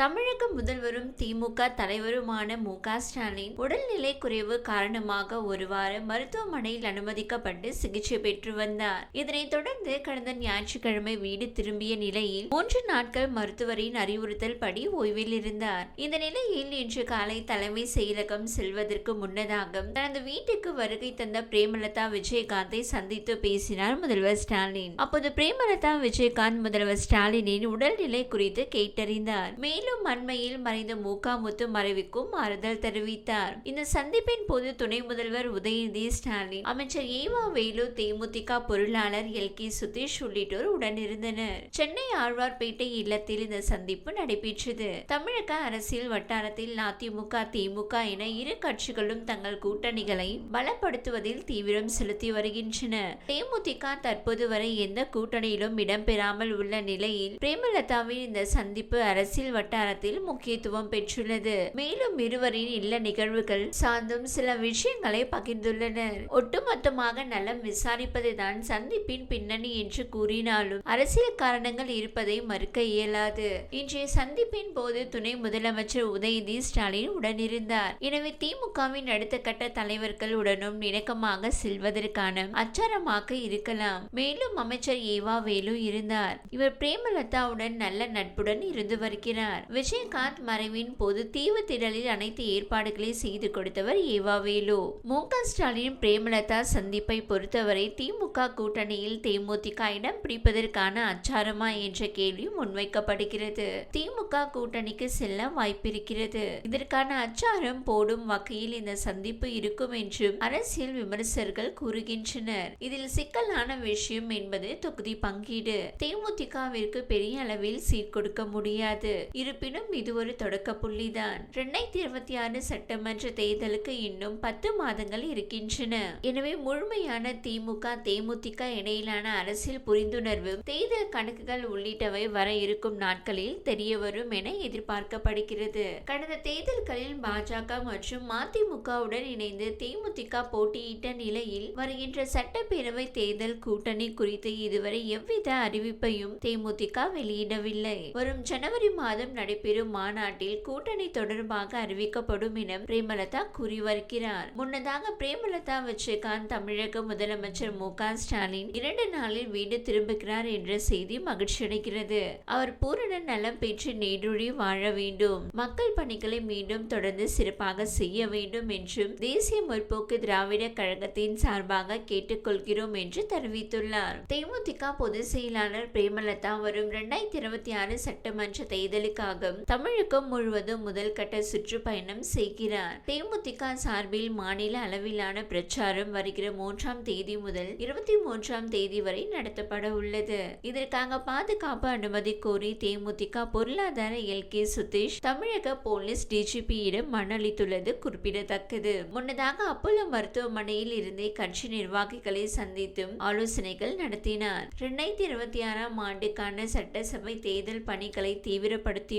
தமிழக முதல்வரும் திமுக தலைவருமான மு க ஸ்டாலின் உடல்நிலை குறைவு காரணமாக ஒரு வாரம் மருத்துவமனையில் அனுமதிக்கப்பட்டு சிகிச்சை பெற்று வந்தார். இதனைத் தொடர்ந்து கடந்த ஞாயிற்றுக்கிழமை வீடு திரும்பிய நிலையில் மூன்று நாட்கள் மருத்துவரின் அறிவுறுத்தல் படி ஓய்வில் இருந்தார். இந்த நிலையில் இன்று காலை தலைமை செயலகம் செல்வதற்கு முன்னதாக தனது வீட்டுக்கு வருகை தந்த பிரேமலதா விஜயகாந்தை சந்தித்து பேசினார் முதல்வர் ஸ்டாலின். அப்போது பிரேமலதா விஜயகாந்த் முதல்வர் ஸ்டாலினின் உடல்நிலை குறித்து கேட்டறிந்தார். மேலும் அண்மையில் மறைந்த முகாமுத்து மறைவுக்கும் ஆறுதல் தெரிவித்தார். இந்த சந்திப்பின் போது துணை முதல்வர் உதயநிதி ஸ்டாலின் அமைச்சர் ஏவா வேலு தேமுதிக பொருளாளர் எல். கே. சுதீஷ் உள்ளிட்டோர் உடனிருந்தனர். சென்னை ஆழ்வார்பேட்டை இல்லத்தில் இந்த சந்திப்பு நடைபெற்றது. தமிழக அரசியல் வட்டாரத்தில் அதிமுக திமுக என இரு கட்சிகளும் தங்கள் கூட்டணிகளை பலப்படுத்துவதில் தீவிரம் செலுத்தி வருகின்றன. தேமுதிக தற்போது வரை எந்த கூட்டணியிலும் இடம்பெறாமல் உள்ள நிலையில் பிரேமலதாவின் இந்த சந்திப்பு அரசியல் வட்டாரத்தில் முக்கியத்துவம் பெற்றுள்ளது. மேலும் இருவரின் இல்ல நிகழ்வுகள் சார்ந்தும் சில விஷயங்களை பகிர்ந்துள்ளனர். ஒட்டுமொத்தமாக நலம் விசாரிப்பதுதான் சந்திப்பின் பின்னணி என்று கூறினாலும் அரசியல் காரணங்கள் இருப்பதை மறுக்க இயலாது. இன்றைய சந்திப்பின் போது துணை முதலமைச்சர் உதயநிதி ஸ்டாலின் உடனிருந்தார். எனவே திமுகவின் அடுத்த கட்ட தலைவர்கள் உடனும் இணக்கமாக செல்வதற்கான அச்சாரமாக இருக்கலாம். மேலும் அமைச்சர் ஏவா வேலு இருந்தார். இவர் பிரேமலதாவுடன் நல்ல நட்புடன் இருந்து வருகிறார். விஜயகாந்த் மறைவின் போது தீவு திடலில் அனைத்து ஏற்பாடுகளை செய்து கொடுத்தவர் ஏவா வேலு. மு க ஸ்டாலின் பிரேமலதா சந்திப்பை பொறுத்தவரை திமுக கூட்டணியில் தேமுதிக இடம் பிடிப்பதற்கான அச்சாரமா என்ற கேள்வி முன்வைக்கப்படுகிறது. திமுக கூட்டணிக்கு செல்ல வாய்ப்பிருக்கிறது. இதற்கான அச்சாரம் போடும் வகையில் இந்த சந்திப்பு இருக்கும் என்றும் அரசியல் விமர்சகர்கள் கூறுகின்றனர். இதில் சிக்கலான விஷயம் என்பது தொகுதி பங்கீடு. தேமுதிகவிற்கு பெரிய அளவில் சீட் கொடுக்க முடியாது. இருப்பினும் இது ஒரு தொடக்க புள்ளிதான். இரண்டாயிரத்தி இருபத்தி ஆறு சட்டமன்ற தேர்தலுக்கு இன்னும் பத்து மாதங்கள் இருக்கின்றன. எனவே முழுமையான திமுக தேமுதிக இடையிலான அரசியல் புரிந்துணர்வு தேர்தல் கணக்குகள் உள்ளிட்டவை வர இருக்கும் நாட்களில் தெரிய வரும் என எதிர்பார்க்கப்படுகிறது. கடந்த தேர்தல்களில் பாஜக மற்றும் மதிமுகவுடன் இணைந்து தேமுதிக போட்டியிட்ட நிலையில் வருகின்ற சட்டப்பேரவை தேர்தல் கூட்டணி குறித்து இதுவரை எவ்வித அறிவிப்பையும் தேமுதிக வெளியிடவில்லை. வரும் ஜனவரி மாதம் நடைபெறும் மாநாட்டில் கூட்டணி தொடர்பாக அறிவிக்கப்படும் என பிரேமலதா கூறி வருகிறார் முன்னதாக பிரேமலதா விஜயகாந்த் தமிழக முதலமைச்சர் மு. ஸ்டாலின் இரண்டு நாளில் வீடு திரும்புகிறார் என்ற செய்தி மகிழ்ச்சி அடைகிறது. அவர் பூரண நலம் பெற்று நீடுழி வாழ வேண்டும். மக்கள் பணிகளை மீண்டும் தொடர்ந்து சிறப்பாக செய்ய வேண்டும் என்றும் தேசிய முற்போக்கு திராவிட கழகத்தின் சார்பாக கேட்டுக்கொள்கிறோம் என்று தெரிவித்துள்ளார். தேமுதிக பொதுச் செயலாளர் பிரேமலதா வரும் இரண்டாயிரத்தி இருபத்தி ஆறு சட்டமன்ற தேர்தலுக்காக தமிழகம் முழுவதும் முதல் கட்ட சுற்றுப்பயணம் செய்கிறார். தேமுதிக சார்பில் மாநில அளவிலான பிரச்சாரம் வருகிற மூன்றாம் தேதி முதல் இருபத்தி மூன்றாம் தேதி வரை நடத்தப்பட உள்ளது. இதற்காக பாதுகாப்பு அனுமதி கோரி தேமுதிக பொருளாதார எல் கே சுதீஷ் தமிழக போலீஸ் டிஜிபியிடம் மனளித்துள்ளது குறிப்பிடத்தக்கது. முன்னதாக அப்போலோ மருத்துவமனையில் இருந்தே கட்சி நிர்வாகிகளை சந்தித்தும் ஆலோசனைகள் நடத்தினார். இரண்டாயிரத்தி இருபத்தி ஆறாம் ஆண்டுக்கான சட்டசபை தேர்தல் பணிகளை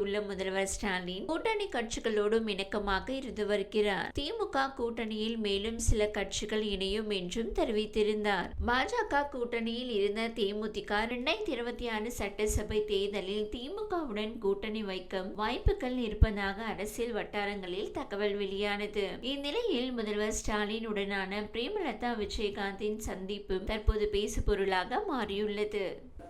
கூறியுள்ள முதல்வர் ஸ்டாலின் கூட்டணி கட்சிகளோடும் இணக்கமாக இருந்து வருகிறார். திமுக கூட்டணியில் மேலும் சில கட்சிகள் இணையும் என்றும் தெரிவித்திருந்தார். பாஜக கூட்டணியில் இருந்த தேமுதிக இரண்டாயிரத்தி இருபத்தி ஆறு சட்டசபை தேர்தலில் திமுகவுடன் கூட்டணி வைக்க வாய்ப்புகள் இருப்பதாக அரசியல் வட்டாரங்களில் தகவல் வெளியானது. இந்நிலையில் முதல்வர் ஸ்டாலின் உடனான பிரேமலதா விஜயகாந்தின் சந்திப்பு தற்போது பேசு பொருளாக மாறியுள்ளது.